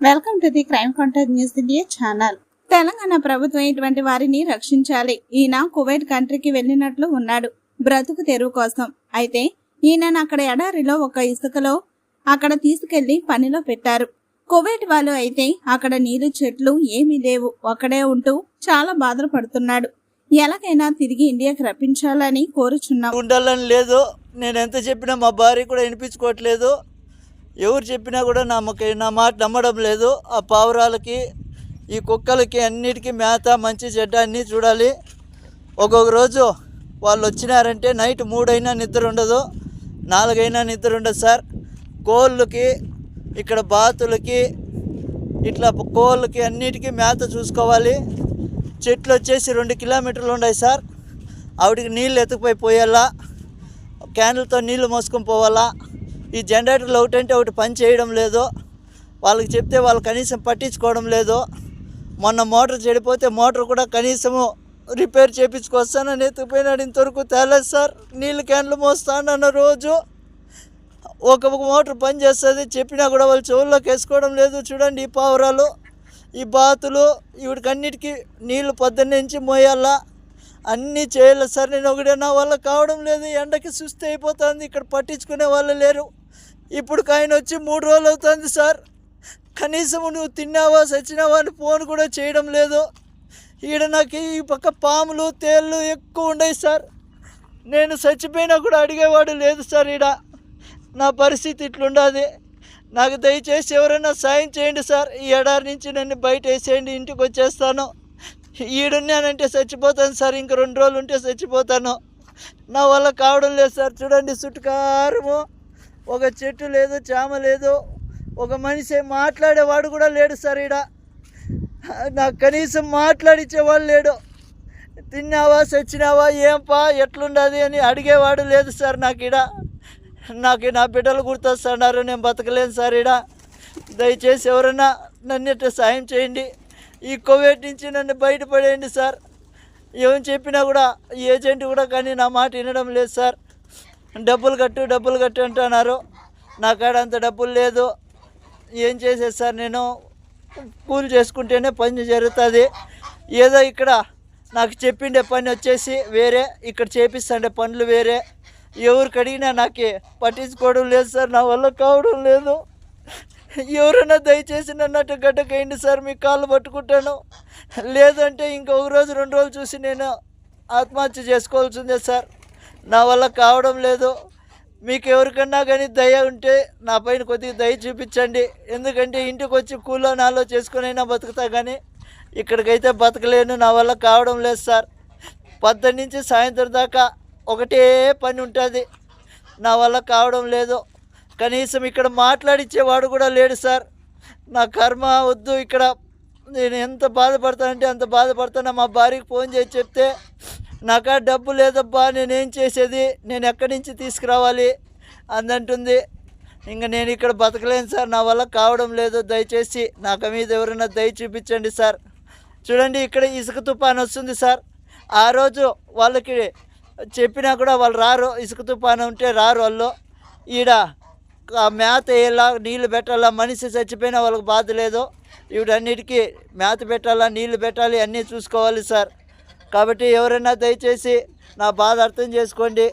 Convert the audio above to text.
Welcome to the crime contact news India channel. Telangana ప్రభుత్వం ఇటువంటి వారిని రక్షించాలి. ఈయన కువైట్ కంట్రీకి వెళ్ళినట్లు ఉన్నాడు. బ్రతుకు తెరువు కోసం. అయితే ఈయనను అక్కడ ఎడారిలో ఒక ఇసుకలో అక్కడ తీసుకెళ్ళి పనిలో పెట్టారు. కువైట్ వాళ్ళు అయితే అక్కడ నీరు చెట్లు ఏమీ లేవు. ఒక్కడే ఉంటూ చాలా బాధలు పడుతున్నాడు. ఎలాగైనా తిరిగి ఇండియాకి రప్పించాలని కోరుచున్నాం. ఉండాలని లేదు. నేను ఎంత చెప్పినా మా భార్య కూడా వినిపించుకోవట్లేదు. ఎవరు చెప్పినా కూడా నమ్మక నా మాట నమ్మడం లేదు. ఆ పావురాలకి ఈ కుక్కలకి అన్నిటికీ మేత మంచి చెడ్డ అన్నీ చూడాలి. ఒక్కొక్క రోజు వాళ్ళు వచ్చినారంటే నైట్ మూడైనా నిద్ర ఉండదు నాలుగైనా నిద్ర ఉండదు సార్. కోళ్ళకి ఇక్కడ బాతులకి ఇట్లా కోళ్ళకి అన్నిటికీ మేత చూసుకోవాలి. చెట్లు వచ్చేసి రెండు కిలోమీటర్లు ఉన్నాయి సార్. ఆవిడకి నీళ్ళు ఎత్తుకుపోయి పోయేలా క్యాన్లతో నీళ్ళు మోసుకొని పోవాలా. ఈ జనరేటర్లు ఒకటంటే ఒకటి పని చేయడం లేదు వాళ్ళకి చెప్తే వాళ్ళు కనీసం పట్టించుకోవడం లేదు మొన్న మోటార్ చెడిపోతే మోటార్ కూడా కనీసము రిపేర్ చేయించుకొస్తానని ఎత్తుకుపోయినాడు. ఇంతవరకు తేలేదు సార్. నీళ్ళు క్యాన్లు మోస్తానన్న రోజు ఒక మోటార్ పని చేస్తుంది. చెప్పినా కూడా వాళ్ళు చెవుల్లోకి వేసుకోవడం లేదు. చూడండి ఈ పావురాలు ఈ బాతులు వీడికన్నిటికీ నీళ్ళు పొద్దున్న నుంచి మోయాలా. అన్నీ చేయాలి. సార్ నేను ఒకటే నా వల్ల కావడం లేదు. ఎండకి సుస్థి అయిపోతుంది. ఇక్కడ పట్టించుకునే వాళ్ళు లేరు. ఇప్పుడు ఆయన వచ్చి మూడు రోజులు అవుతుంది సార్. కనీసం నువ్వు తిన్నావా సచ్చినావా అని ఫోన్ కూడా చేయడం లేదు. ఈడ నాకు ఈ పక్క పాములు తేళ్ళు ఎక్కువ ఉన్నాయి సార్. నేను చచ్చిపోయినా కూడా అడిగేవాడు లేదు సార్ ఈడ. నా పరిస్థితి ఇట్లుండదు. నాకు దయచేసి ఎవరైనా సాయం చేయండి సార్. ఈ ఎడారి నుంచి నన్ను బయట వేసేయండి ఇంటికి వచ్చేస్తాను. ఈడున్నానంటే చచ్చిపోతాను సార్ ఇంక రెండు రోజులు ఉంటే చచ్చిపోతాను. నా వల్ల కావడం లేదు సార్ చూడండి చుట్టుకారము. ఒక చెట్టు లేదు చామ లేదు. ఒక మనిషి మాట్లాడేవాడు కూడా లేడు సార్ ఈడ. నాకు కనీసం మాట్లాడిచ్చేవాడు లేడు. తిన్నావా చచ్చినావా ఏంపా ఎట్లుండదు అని అడిగేవాడు లేదు సార్ నాకు ఈడ. నాకు నా బిడ్డలు గుర్తొస్తున్నారు నేను బతకలేను సార్ ఈడ. దయచేసి ఎవరైనా నన్ను సాయం చేయండి. ఈ కోవిడ్ నుంచి నన్ను బయటపడేయండి సార్. ఏమని చెప్పినా కూడా ఈ ఏజెంట్ కూడా కానీ నా మాట వినడం లేదు సార్. డబ్బులు కట్టు డబ్బులు కట్టు అంటున్నారు. నా కాడ అంత డబ్బులు లేదు. ఏం చేసేది సార్ నేను? కూలి చేసుకుంటేనే పని జరుగుతుంది. ఏదో ఇక్కడ నాకు చెప్పిండే పని వచ్చేసి వేరే ఇక్కడ చేపిస్తుండే పనులు వేరే. ఎవరికి అడిగినా నాకు పట్టించుకోవడం లేదు సార్. నా వల్ల కావడం లేదు. ఎవరైనా దయచేసి నన్నట్టు అటు గడ్డకేయండి సార్ మీ కాళ్ళు పట్టుకుంటాను. లేదంటే ఇంకొక రోజు రెండు రోజులు చూసి నేను ఆత్మహత్య చేసుకోవాల్సిందే సార్. నా వల్ల కావడం లేదు. మీకు ఎవరికన్నా కానీ దయ ఉంటే నా పైన కొద్దిగా దయ చూపించండి. ఎందుకంటే ఇంటికి వచ్చి కూలో నాలో చేసుకునైనా బతుకుతా కానీ ఇక్కడికైతే బతకలేను నా వల్ల కావడం లేదు సార్. పొద్దున్న నుంచి సాయంత్రం దాకా ఒకటే పని ఉంటుంది. నా వల్ల కావడం లేదు. కనీసం ఇక్కడ మాట్లాడిచ్చేవాడు కూడా లేడు సార్. నా కర్మ వద్దు ఇక్కడ. నేను ఎంత బాధపడతానంటే అంత బాధపడతాను. మా భార్యకి ఫోన్ చేసి చెప్తే నాకా డబ్బు లేదబ్బా నేనేం చేసేది? నేను ఎక్కడి నుంచి తీసుకురావాలి? అందంటుంది ఇంకా నేను ఇక్కడ బతకలేను సార్. నా వల్ల కావడం లేదు. దయచేసి నాకు మీద ఎవరైనా దయ చూపించండి సార్. చూడండి ఇక్కడ ఇసుక తుఫాన్ వస్తుంది సార్. ఆ రోజు వాళ్ళకి చెప్పినా కూడా వాళ్ళు రారు. ఇసుక తుఫాను ఉంటే రారు వాళ్ళు. ఈడ ఆ మేత వేయాలా నీళ్ళు పెట్టాలా మనిషి చచ్చిపోయినా వాళ్ళకి బాధ లేదు వీటన్నిటికీ మేత పెట్టాలా నీళ్ళు పెట్టాలి అన్నీ చూసుకోవాలి సార్. కాబట్టి ఎవరైనా దయచేసి నా బాధ అర్థం చేసుకోండి.